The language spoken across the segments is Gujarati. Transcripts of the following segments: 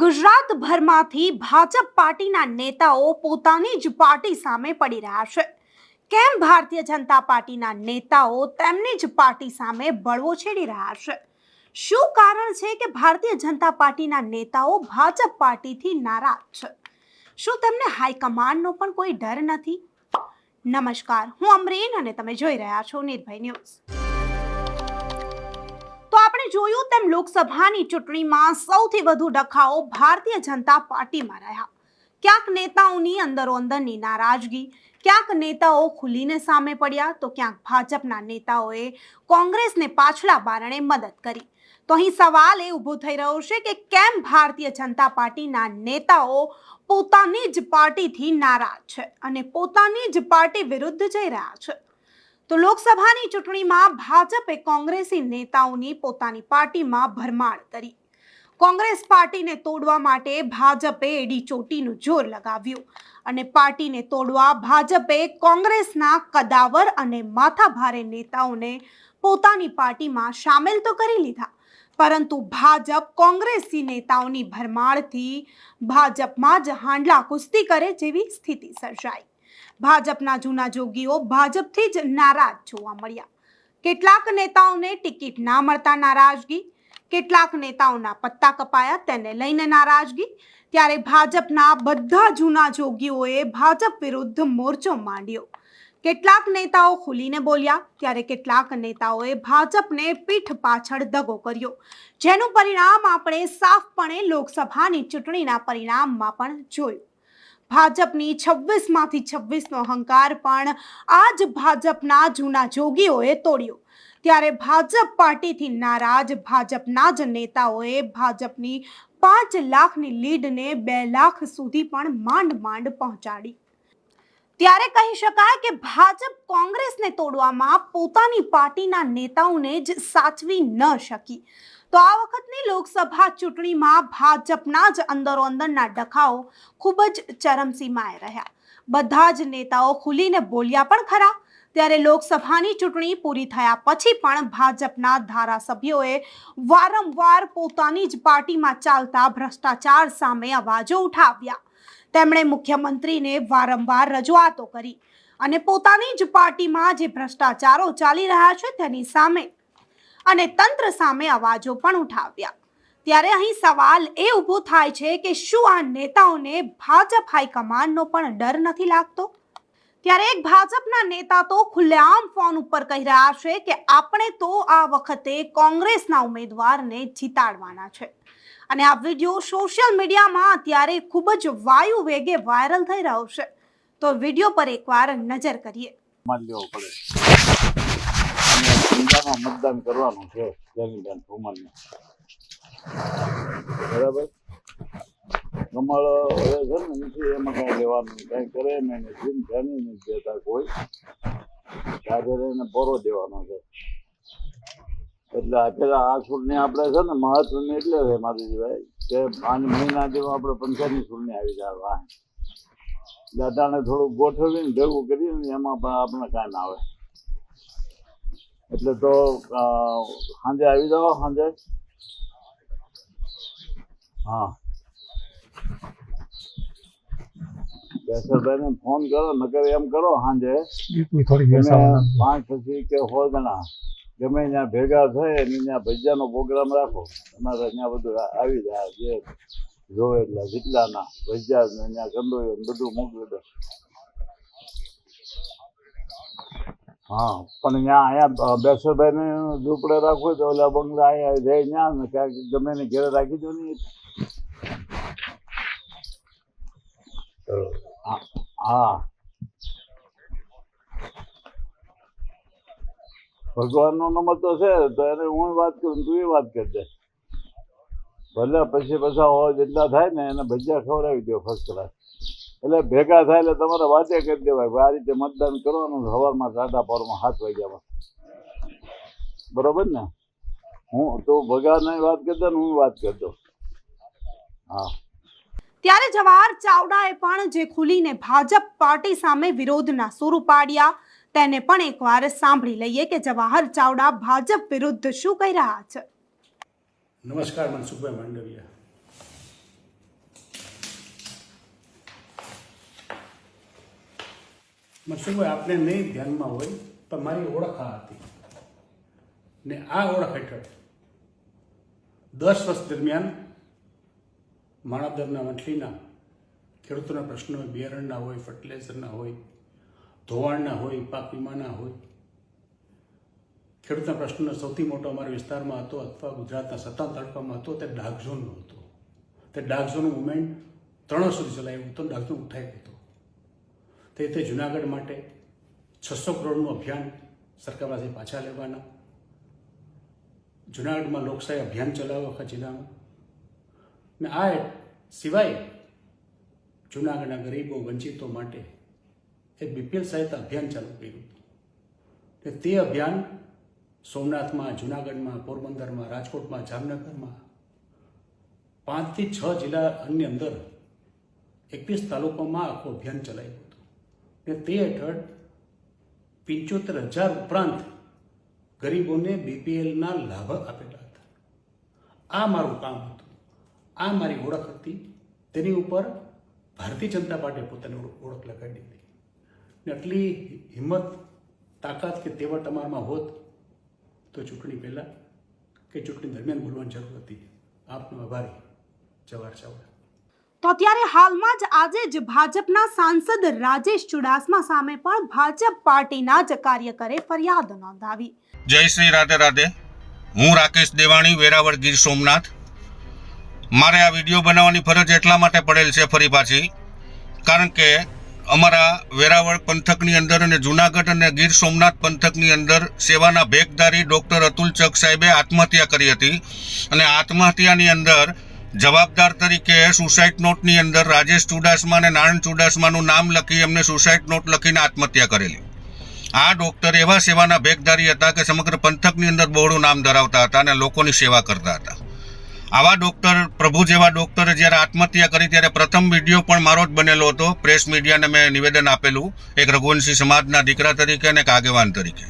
ગુજરાતભરમાંથી ભાજપ પાર્ટીના નેતાઓ પોતાની જ પાર્ટી સામે પડી રહ્યા છે. કેમ ભારતીય જનતા પાર્ટીના નેતાઓ તેમની જ પાર્ટી સામે બળવો છેડી રહ્યા છે? શું કારણ છે કે ભારતીય જનતા પાર્ટીના નેતાઓ ભાજપ પાર્ટીથી નારાજ છે? શું તેમને હાઈકમાન્ડનો પણ કોઈ ડર નથી? નમસ્કાર, હું અમરીન અને તમે જોઈ રહ્યા છો નિર્ભય ન્યૂઝ. આપણે જોયું તેમ લોકસભાની ચૂંટણીમાં સૌથી વધુ ડખાઓ ભારતીય જનતા પાર્ટીમાં રહ્યા. ક્યાંક નેતાઓની અંદરો અંદરની નારાજગી, ક્યાંક નેતાઓ ખુલીને સામે પડ્યા, તો ક્યાંક ભાજપના નેતાઓએ કોંગ્રેસને પાછલા બારણે મદદ કરી. તો અહીં સવાલ એ ઊભો થઈ રહ્યો છે કે કેમ ભારતીય જનતા પાર્ટીના નેતાઓ પોતાની જ પાર્ટીથી નારાજ છે અને પોતાની જ પાર્ટી વિરુદ્ધ જઈ રહ્યા છે? તો લોકસભાની ચૂંટણીમાં ભાજપે કોંગ્રેસી નેતાઓની પોતાની પાર્ટીમાં ભરમાર કરી. કોંગ્રેસ પાર્ટીને તોડવા માટે ભાજપે એડી ચોટીનું જોર લગાવ્યું અને પાર્ટીને તોડવા ભાજપે કોંગ્રેસના કદાવર અને માથાભારે નેતાઓને પોતાની પાર્ટીમાં સામેલ તો કરી લીધા, પરંતુ ભાજપ કોંગ્રેસી નેતાઓની ભરમાળથી ભાજપમાં જ હાંડલા કુસ્તી કરે જેવી સ્થિતિ સર્જાઈ. ભાજપના જૂના જોગીઓ ભાજપથી જ નારાજ જોવા મળ્યા. કેટલાક નેતાઓને ટિકિટ ના મળતા નારાજગી, કેટલાક નેતાઓના પત્તા કપાયા તેને લઈને નારાજગી, ત્યારે ભાજપના બધા જૂના જોગીઓએ ભાજપ વિરુદ્ધ મોરચો માંડ્યો. કેટલાક નેતાઓ ખુલીને બોલ્યા, ત્યારે કેટલાક નેતાઓએ ભાજપને પીઠ પાછળ દગો કર્યો, જેનું પરિણામ આપણે સાફપણે લોકસભાની ચૂંટણીના પરિણામમાં પણ જોયું. ભાજપની છવ્વીસમાંથી છવ્વીસનો અહંકાર પણ આ જ ભાજપના જૂના જોગીઓએ તોડ્યો. ત્યારે ભાજપ પાર્ટીથી નારાજ ભાજપના જ નેતાઓએ ભાજપની પાંચ લાખની લીડને બે લાખ સુધી પણ માંડ માંડ પહોંચાડી. ત્યારે કહી શકાય કે ભાજપ કોંગ્રેસને તોડવામાં પોતાની પાર્ટીના નેતાઓને જ સાચવી ન શકી. તો આ વખતની લોકસભા ચૂંટણીમાં ભાજપના જ અંદરો અંદરના ડખાઓ ખૂબ જ ચરમસીમાએ રહ્યા. બધા જ નેતાઓ ખુલીને બોલ્યા પણ ખરા. ત્યારે લોકસભાની ચૂંટણી પૂરી થયા પછી પણ ભાજપના ધારાસભ્યોએ વારંવાર પોતાની જ પાર્ટીમાં ચાલતા ભ્રષ્ટાચાર સામે અવાજો ઉઠાવ્યા. તેમણે મુખ્યમંત્રીને વારંવાર રજૂઆતો કરી અને પોતાની જ પાર્ટીમાં જે ભ્રષ્ટાચારો ચાલી રહ્યા છે તેની સામે અને તંત્ર સામે અવાજો પણ ઉઠાવ્યા. ત્યારે અહીં સવાલ એ ઊભો થાય છે કે શું આ નેતાઓને ભાજપ હાઈકમાન્ડનો પણ ડર નથી લાગતો? ત્યારે એક ભાજપના નેતા તો ખુલ્લેઆમ ફોન ઉપર કહી રહ્યા છે કે આપણે તો આ વખતે કોંગ્રેસના ઉમેદવારને જીતાડવાના છે. અને આ વીડિયો સોશિયલ મીડિયામાં અત્યારે ખૂબ જ વાયુ વેગે વાયરલ થઈ રહ્યો છે. તો વીડિયો પર એકવાર નજર કરીએ. માન પડે. અને મતદાન કરવાનું છે જેનીબેન ઠુમરને બરાબર? કમળ હવે છે ને નથી એમાં કાંઈ લેવાનું કાંઈ કરે ને એને જીમ ધ્યાની નથી દેતા કોઈ. ત્યારે એને પોરો દેવાનો છે. એટલે પેલા આ સુરની આપણે છે ને મહત્વની એટલે છે માધુજીભાઈ કે પાંચ મહિના જેવું આપણે પંચાયતની ચૂંટણી આવી જાય વાહ દાદાને થોડું ગોઠવીને ભેગું કરીને એમાં પણ આપણે ના આવે. એટલે તો સાંજે આવી જાઓ સાંજે. હા. કેશરભાઈને ફોન કરો નકર એમ કરો સાંજે. પાંચ પછી કે સો ગણા. ગમે ત્યાં ભેગા થાય ને ત્યાં ભજીયાનો પ્રોગ્રામ રાખો. તમારે ત્યાં બધું આવી જાય જે જોવે એટલે જેટલાના ભજીયા ને ત્યાં કંદોયો બધું મોકલી દો. હા, પણ ત્યાં અહીંયા બેસરભાઈ ને ઝૂંપડે રાખવું હોય તો ઓલા બંગલા અહીંયા રહે ત્યાં ને ક્યાંક ગમે ને ઘેરે રાખી દો ને હા હા. ભગવાનનો નંબર તો છે, તો એને હું વાત કરું તું એ વાત કરી દે ભલે પછી પછા હોય જેટલા થાય ને એને ભજીયા ખવડાવી દો ફર્સ્ટ ક્લાસ એટલે ભેગા થાય એટલે તમારે વાતે કરી દેવાય. આ રીતે મતદાન કરવાનું સવારમાં સાડા પોરમાં સાત વાગ્યામાં બરોબર ને? હું તો ભગાને વાત કરતો ને હું વાત કરતો. હા. ત્યારે જવાહર ચાવડાએ પણ જે ખુલીને ભાજપ પાર્ટી સામે વિરોધના સૂર ઉપાડ્યા તેને પણ એકવાર સાંભળી લઈએ કે જવાહર ચાવડા ભાજપ વિરુદ્ધ શું કહી રહ્યા છે. નમસ્કાર મનસુખભાઈ માંડવિયા. મનસુખભાઈ આપણે નહીં ધ્યાનમાં હોય, પણ મારી ઓળખ આ હતી. ને આ ઓળખ હેઠળ દસ વર્ષ દરમિયાન માણાદરના મંથલીના ખેડૂતોના પ્રશ્નો બિયારણના હોય ફર્ટિલાઇઝરના હોય, ધોવાણના હોય, પાક વીમાના હોય. ખેડૂતના પ્રશ્નનો સૌથી મોટો અમારા વિસ્તારમાં હતો અથવા ગુજરાતના સત્તા તાલુકામાં હતો, તે ડાઘઝોનનો ઝોનનો હતો. તે ડાર્ક ઝોનનું મુવમેન્ટ ત્રણ સુધી ચલાવ્યું હતું, ડાઘઝોન ઝોન ઉઠાઈ હતો. તે રીતે જુનાગઢ માટે છસો કરોડનું અભિયાન સરકાર પાસે પાછા લેવાના. જુનાગઢમાં લોકશાહી અભિયાન ચલાવ્યો આખા જિલ્લામાં. ને આ સિવાય જુનાગઢના ગરીબો વંચિતો માટે એક બીપીએલ સહાયતા અભિયાન ચાલુ કર્યું. ને તે અભિયાન સોમનાથમાં, જુનાગઢમાં, પોરબંદરમાં, રાજકોટમાં, જામનગરમાં પાંચથી છ જિલ્લાની અંદર એકવીસ તાલુકામાં આખું અભિયાન ચલાવ્યું હતું. ને તે હેઠળ પંચોતેર હજાર ઉપરાંત ગરીબોને બીપીએલના લાભ આપેલા હતા. આ મારું કામ હતું. આ મારી ઓળખ હતી. તેની ઉપર ભારતીય જનતા પાર્ટીએ પોતાની ઓળખ લગાડી હતી. ને આટલી હિંમત, તાકાત કે તેવા તમારામાં હોત તો ચૂંટણી પહેલાં કે ચૂંટણી દરમિયાન બોલવાની જરૂર હતી. આપનો આભારી. જવાહર ચાવડા. તો ત્યારે હાલમાં જ આજે જ ભાજપના સાંસદ રાજેશ ચુડાસમા સામે પણ ભાજપ પાર્ટીના જ કાર્યકરે ફરિયાદ નોંધાવી. જય શ્રી રાધે રાધે. હું રાકેશ દેવાણી, વેરાવળ ગીર સોમનાથ. મારે આ વીડિયો બનાવવાની ફરજ એટલા માટે પડેલ છે ફરી પાછી, કારણ કે અમારા વેરાવળ પંથકની અંદર અને જુનાગઢ અને ગીર સોમનાથ પંથકની અંદર સેવાના ભેગદારી ડૉક્ટર અતુલ ચક સાહેબે આત્મહત્યા કરી હતી અને આત્મહત્યાની અંદર જવાબદાર તરીકે સુસાઇડ નોટની અંદર રાજેશ ચુડાસમા અને નારાયણ ચુડાસમાનું નામ લખી એમને સુસાઇડ નોટ લખીને આત્મહત્યા કરેલી. આ ડોક્ટર એવા સેવાના ભેગદારી હતા કે સમગ્ર પંથકની અંદર બહોળું નામ ધરાવતા હતા અને લોકોની સેવા કરતા હતા. આવા ડોક્ટર, પ્રભુ જેવા ડૉક્ટરે જ્યારે આત્મહત્યા કરી ત્યારે પ્રથમ વીડિયો પણ મારો જ બનેલો હતો. પ્રેસ મીડિયાને મેં નિવેદન આપેલું એક રઘુવંશી સમાજના દીકરા તરીકે અને એક આગેવાન તરીકે.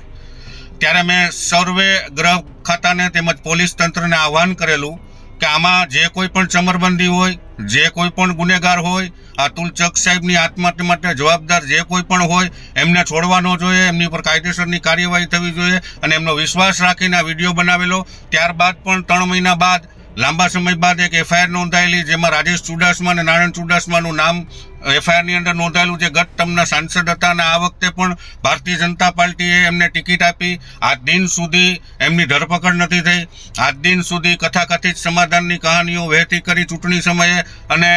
ત્યારે મેં સર્વે ગ્રહ ખાતાને તેમજ પોલીસ તંત્રને આહવાન કરેલું કે આમાં જે કોઈ પણ ચમરબંધી હોય, જે કોઈ પણ ગુનેગાર હોય અતુલ ચક સાહેબની આત્મહત્યા માટે જવાબદાર જે કોઈ પણ હોય, એમને છોડવા ન જોઈએ, એમની પર કાયદેસરની કાર્યવાહી થવી જોઈએ અને એમનો વિશ્વાસ રાખીને આ વીડિયો બનાવેલો. ત્યારબાદ પણ ત્રણ મહિના બાદ લાંબા સમય બાદ એક એફઆઈઆર નોંધાયેલી, જેમાં રાજેશ ચુડાસમા અને નારાયણ ચુડાસમાનું નામ એફઆઈઆરની અંદર નોંધાયેલું છે. ગત ટર્મના સાંસદ હતા અને આ વખતે પણ ભારતીય જનતા પાર્ટીએ એમને ટિકિટ આપી. આજ દિન સુધી એમની ધરપકડ નથી થઈ. આજ દિન સુધી કથાકથિત સમાધાનની કહાનીઓ વહેતી કરી ચૂંટણી સમયે અને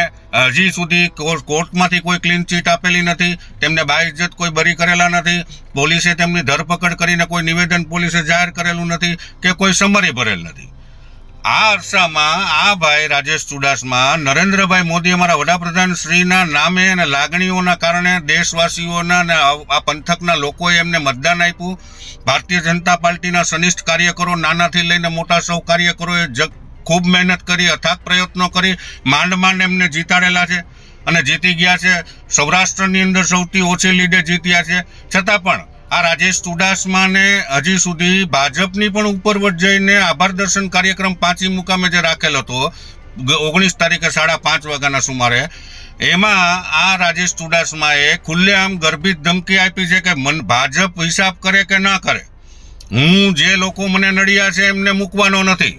હજી સુધી કોર્ટમાંથી કોઈ ક્લીન ચીટ આપેલી નથી. તેમને બાઇજ્જત કોઈ બરી કરેલા નથી. પોલીસે તેમની ધરપકડ કરીને કોઈ નિવેદન પોલીસે જાહેર કરેલું નથી કે કોઈ સમરી ભરેલ નથી. આ અરસામાં આ ભાઈ રાજેશ ચુડાસમા, નરેન્દ્રભાઈ મોદી અમારા વડાપ્રધાન શ્રીના નામે અને લાગણીઓના કારણે દેશવાસીઓના અને આ પંથકના લોકોએ એમને મતદાન આપ્યું. ભારતીય જનતા પાર્ટીના સનિષ્ઠ કાર્યકરો નાનાથી લઈને મોટા સૌ કાર્યકરોએ જગ ખૂબ મહેનત કરી, અથાગ પ્રયત્નો કરી, માંડ માંડ એમને જીતાડેલા છે અને જીતી ગયા છે. સૌરાષ્ટ્રની અંદર સૌથી ઓછી લીડે જીત્યા છે. છતાં પણ આ રાજેશ ચુડાસમાને હજી સુધી ભાજપની પણ ઉપરવટ જઈને આભાર દર્શન કાર્યક્રમ પાંચી મુકામે જે રાખેલ હતો ઓગણીસ તારીખે સાડા પાંચ વાગ્યાના સુમારે, એમાં આ રાજેશ ચુડાસમાએ ખુલ્લેઆમ ગર્ભિત ધમકી આપી છે કે મન ભાજપ હિસાબ કરે કે ના કરે. હું જે લોકો મને નડ્યા છે એમને મૂકવાનો નથી.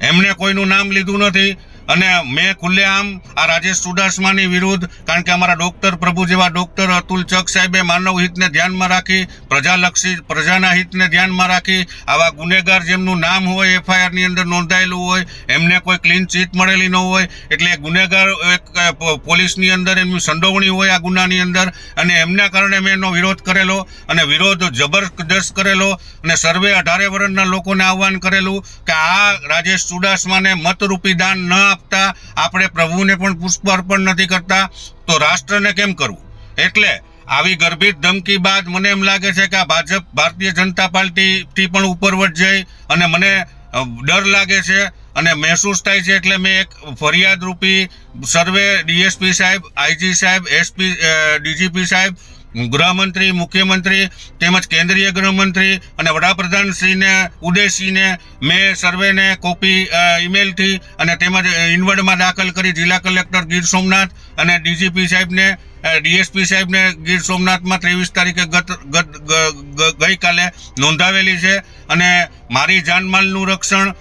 એમને કોઈનું નામ લીધું નથી. અને મેં ખુલ્લેઆમ આ રાજેશ ચુડાસમાની વિરુદ્ધ, કારણ કે અમારા ડોક્ટર પ્રભુ જેવા ડોક્ટર અતુલ ચક સાહેબે માનવ હિતને ધ્યાનમાં રાખી, પ્રજાલક્ષી, પ્રજાના હિતને ધ્યાનમાં રાખી, આવા ગુનેગાર જેમનું નામ હોય, એફઆઈઆરની અંદર નોંધાયેલું હોય, એમને કોઈ ક્લીન ચીટ મળેલી ન હોય, એટલે ગુનેગાર એક પોલીસની અંદર એમની સંડોવણી હોય આ ગુનાની અંદર, અને એમના કારણે મેં એનો વિરોધ કરેલો, અને વિરોધ જબરદસ્ત કરેલો, અને સર્વે અઢારે વર્ષના લોકોને આહવાન કરેલું કે આ રાજેશ ચુડાસમાને મતરૂપી દાન ન આપતા આપણે પ્રભુને પણ પુષ્પ અર્પણ નથી કરતા. તો રાષ્ટ્રને કેમ કરવું? એટલે આવી ગર્ભિત ધમકી બાદ મને એમ લાગે છે કે આ ભાજપ, ભારતીય જનતા પાર્ટીથી પણ ઉપરવટ જાય અને મને ડર લાગે છે અને મહેસૂસ થાય છે એટલે મેં એક ફરિયાદ રૂપી સર્વે ડીએસપી સાહેબ, આઈજી સાહેબ, એસપી ડીજીપી સાહેબ ગૃહમંત્રી, મુખ્યમંત્રી, તેમજ કેન્દ્રીય ગૃહમંત્રી અને વડાપ્રધાનશ્રીને ઉદ્દેશીને મેં સર્વેને કોપી ઈમેલથી અને તેમજ ઇનવર્ડમાં દાખલ કરી જિલ્લા કલેક્ટર ગીર સોમનાથ અને ડીજીપી સાહેબને ડીએસપી સાહેબને ગીર સોમનાથમાં ત્રેવીસ તારીખે ગત ગત ગઈકાલે નોંધાવેલી છે. અને મારી જાનમાલનું રક્ષણ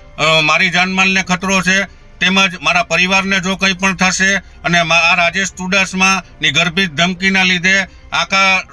મારી જાનમાલને ખતરો છે. તેમજ મારા પરિવારને જો કંઈ પણ થશે અને આ રાજેશ ચુડાસમા ગર્ભિત ધમકીના લીધે આખા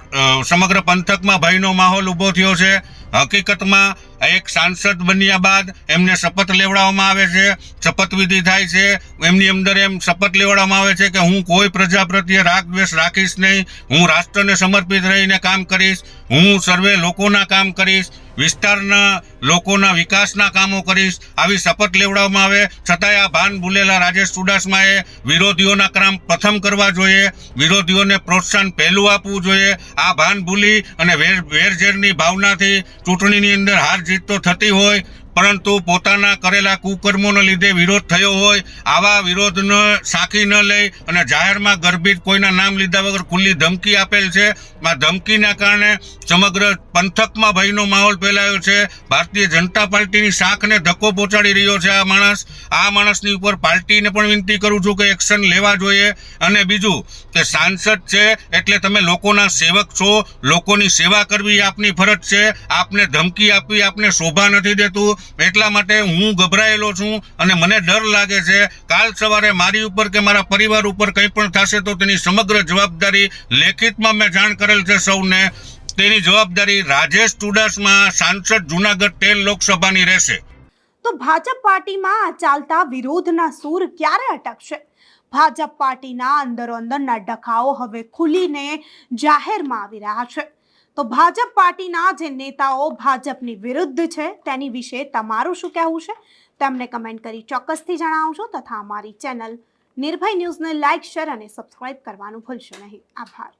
સમગ્ર પંથકમાં ભયનો માહોલ ઊભો થયો છે. હકીકતમાં એક સાંસદ બન્યા બાદ એમને શપથ લેવડાવવામાં આવે છે. શપથવિધિ થાય છે. એમની અંદર એમ શપથ લેવડાવવામાં આવે છે કે હું કોઈ પ્રજા પ્રત્યે રાગ દ્વેષ રાખીશ નહીં. હું રાષ્ટ્રને સમર્પિત રહીને કામ કરીશ. હું સર્વે લોકોના કામ કરીશ. વિસ્તારના લોકોના વિકાસના કામો કરીશ આવી શપથ લેવડાવવામાં આવે. છતાંય આ ભાન ભૂલેલા રાજેશ ચુડાસમાએ વિરોધીઓના કામ પ્રથમ કરવા જોઈએ. વિરોધીઓને પ્રોત્સાહન પહેલું આપવું જોઈએ. આ ભાન ભૂલી અને વેર, વેરઝેરની ભાવનાથી ચૂંટણીની અંદર હાર જીત તો થતી હોય. પરંતુ પોતાના કરેલા કુકર્મોના લીધે વિરોધ થયો હોય, આવા વિરોધને સાખી ન લઈ અને જાહેરમાં ગર્ભિત કોઈના નામ લીધા વગર ખુલ્લી ધમકી આપેલ છે. આ ધમકીના કારણે સમગ્ર પંથકમાં ભયનો માહોલ ફેલાયો છે. ભારતીય જનતા પાર્ટીની શાખને ધક્કો પહોંચાડી રહ્યો છે આ માણસ. આ માણસની ઉપર પાર્ટીને પણ વિનંતી કરું છું કે એક્શન લેવા જોઈએ. અને બીજું કે સાંસદ છે એટલે તમે લોકોના સેવક છો. લોકોની સેવા કરવી આપની ફરજ છે. આપને ધમકી આપવી આપને શોભા નથી દેતું. એટલા માટે હું ગભરાયેલો છું અને મને ડર લાગે છે, કાલ સવારે મારી ઉપર કે મારા પરિવાર ઉપર કંઈ પણ થશે તો તેની સમગ્ર જવાબદારી લેખિતમાં મેં જાણ કરેલ છે સૌને. તેની જવાબદારી રાજેશ ચુડાસમા, સાંસદ જુનાગઢ તેર લોકસભાની રહેશે. તો ભાજપ પાર્ટીમાં ચાલતા વિરોધના સૂર ક્યારે અટકશે? ભાજપ પાર્ટીના અંદરો અંદરના ડખાઓ હવે ખુલીને જાહેરમાં આવી રહ્યા છે. તો ભાજપ પાર્ટીના જે નેતાઓ ભાજપની વિરુદ્ધ છે, તેની વિશે તમારું શું કહેવું છે? તેમને કમેન્ટ કરી ચોક્કસથી જણાવજો તથા અમારી ચેનલ નિર્ભય ન્યૂઝને લાઇક શેર અને સબસ્ક્રાઇબ કરવાનું ભૂલશો નહીં. આભાર.